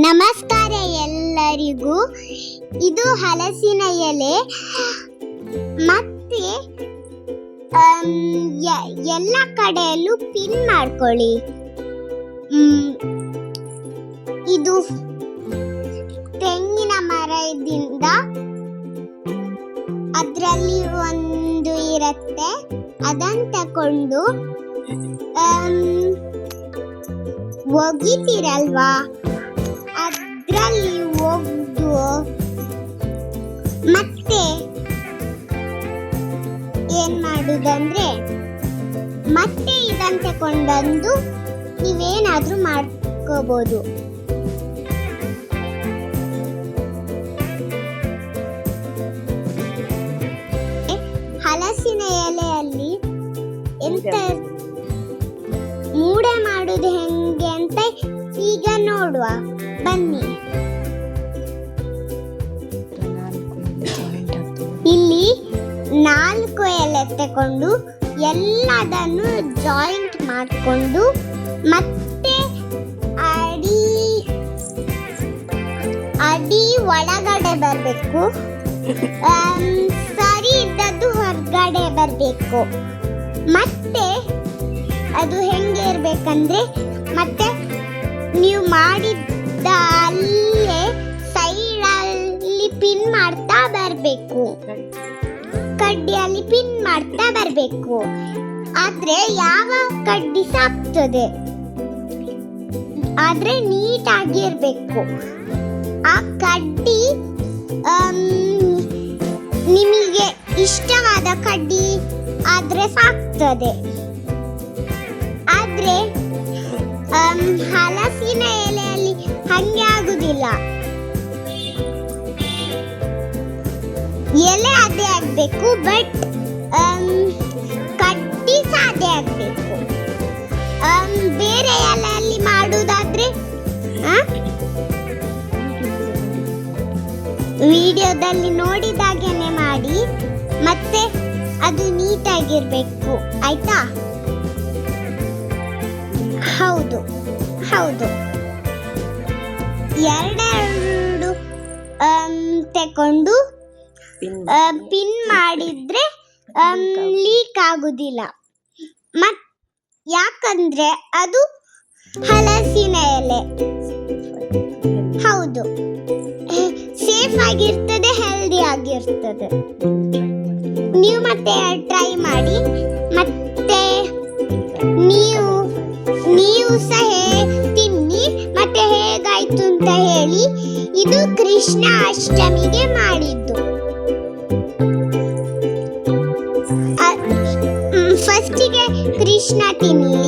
ನಮಸ್ಕಾರ ಎಲ್ಲರಿಗೂ. ಇದು ಹಲಸಿನ ಎಲೆ. ಮತ್ತೆ ಎಲ್ಲ ಕಡೆಯಲ್ಲೂ ಪಿನ್ ಮಾಡ್ಕೊಳ್ಳಿ. ಇದು ತೆಂಗಿನ ಮರದಿಂದ ಅದರಲ್ಲಿ ಒಂದು ಇರುತ್ತೆ. ಅದನ್ನು ತಕೊಂಡು ಒಗಿತೀರಲ್ವಾ? ಅದ್ರಲ್ಲಿ ಹೋಗುದು. ಮತ್ತೆ ಏನ್ ಮಾಡುದಂದ್ರೆ ಮತ್ತೆ ಇದನ್ನ ತಕೊಂಡ್ಬಂದು ನೀವೇನಾದ್ರೂ ಮಾಡ್ಕೋಬಹುದು ಹಲಸಿನ ಎಲೆಯಲ್ಲಿ ಎಂತ ಮೂಡೆ ಮಾಡುದು ಹೆಂಗೆ ಅಂತ ಈಗ ನೋಡುವ. ಬನ್ನಿ. ನಾಲ್ಕು ತಕೊಂಡು ಎಲ್ಲದನ್ನು ಜಾಯಿಂಟ್ ಮಾಡಿಕೊಂಡು ಮತ್ತೆ ಅಡಿ ಅಡಿ ಒಳಗಡೆ ಬರಬೇಕು. ಸರಿ ಇದ್ದದ್ದು ಹೊರಗಡೆ ಬರಬೇಕು. ಮತ್ತೆ ಅದು ಹೆಂಗೆ ಇರಬೇಕಂದ್ರೆ ಮತ್ತೆ ನೀವು ಮಾಡಿದ್ದ ಅಲ್ಲೇ ಸೈಡಲ್ಲಿ ಪಿನ್ ಮಾಡ್ತಾ ಬರಬೇಕು. ಕಡ್ಡಿಯಲ್ಲಿ ಪಿನ್ ಮಾಡ್ತಾ ಬರಬೇಕು. ಆದ್ರೆ ಯಾವ ಕಡ್ಡಿ ಸಾಕ್ತದೆ? ಆದ್ರೆ ನೀಟಾಗಿ ಇರಬೇಕು. ಆ ಕಡ್ಡಿ ನಿಮಗೆ ಇಷ್ಟವಾದ ಕಡ್ಡಿ ಆದ್ರೆ ಸಾಕ್ತದೆ. ಆದ್ರೆ ಹಲಸಿನ ಎಲೆಯಲ್ಲಿ ಹಂಗೆ ಆಗುದಿಲ್ಲ. ಎಲೆ ಅದೇ ಆಗಬೇಕು ಬಟ್ ಕಟ್ಟಿ ಸಾದೆ ಆಗಬೇಕು. ಆಮ್, ಬೇರೆ ಎಲೆಯಲ್ಲಿ ಮಾಡುವುದಾದ್ರೆ ವಿಡಿಯೋದಲ್ಲಿ ನೋಡಿದಾಗೇನೆ ಮಾಡಿ ಮತ್ತೆ ಅದು ನೀಟಾಗಿರಬೇಕು ಆಯ್ತಾ? ಹೌದು ಹೌದು. ಎರಡೆರಡು ತಗೊಂಡು ತಕೊಂಡು ಪಿನ್ ಮಾಡಿದ್ರೆ ಲೀಕ್ ಆಗುದಿಲ್ಲ. ಮತ್ ಯಾಕಂದ್ರೆ ಅದು ಹಲಸಿನ ಎಲೆ. ಹೌದು. ಸೇಫ್ ಆಗಿರ್ತದೆ ಹೆಲ್ದಿ ಆಗಿರ್ತದೆ. ನೀವು ಮತ್ತೆ ಟ್ರೈ ಮಾಡಿ. ಮತ್ತೆ ನೀವು ನೀವು ಸಹ ತಿನ್ನಿ. ಮತ್ತೆ ಹೇಗಾಯ್ತು ಅಂತ ಹೇಳಿ ಇದು ಕೃಷ್ಣ ಅಷ್ಟಮಿಗೆ ಮಾಡಿದ್ದು. ಫಸ್ಟಿಗೆ ಕೃಷ್ಣ ತಿನ್ನಿ ಮತ್ತೆ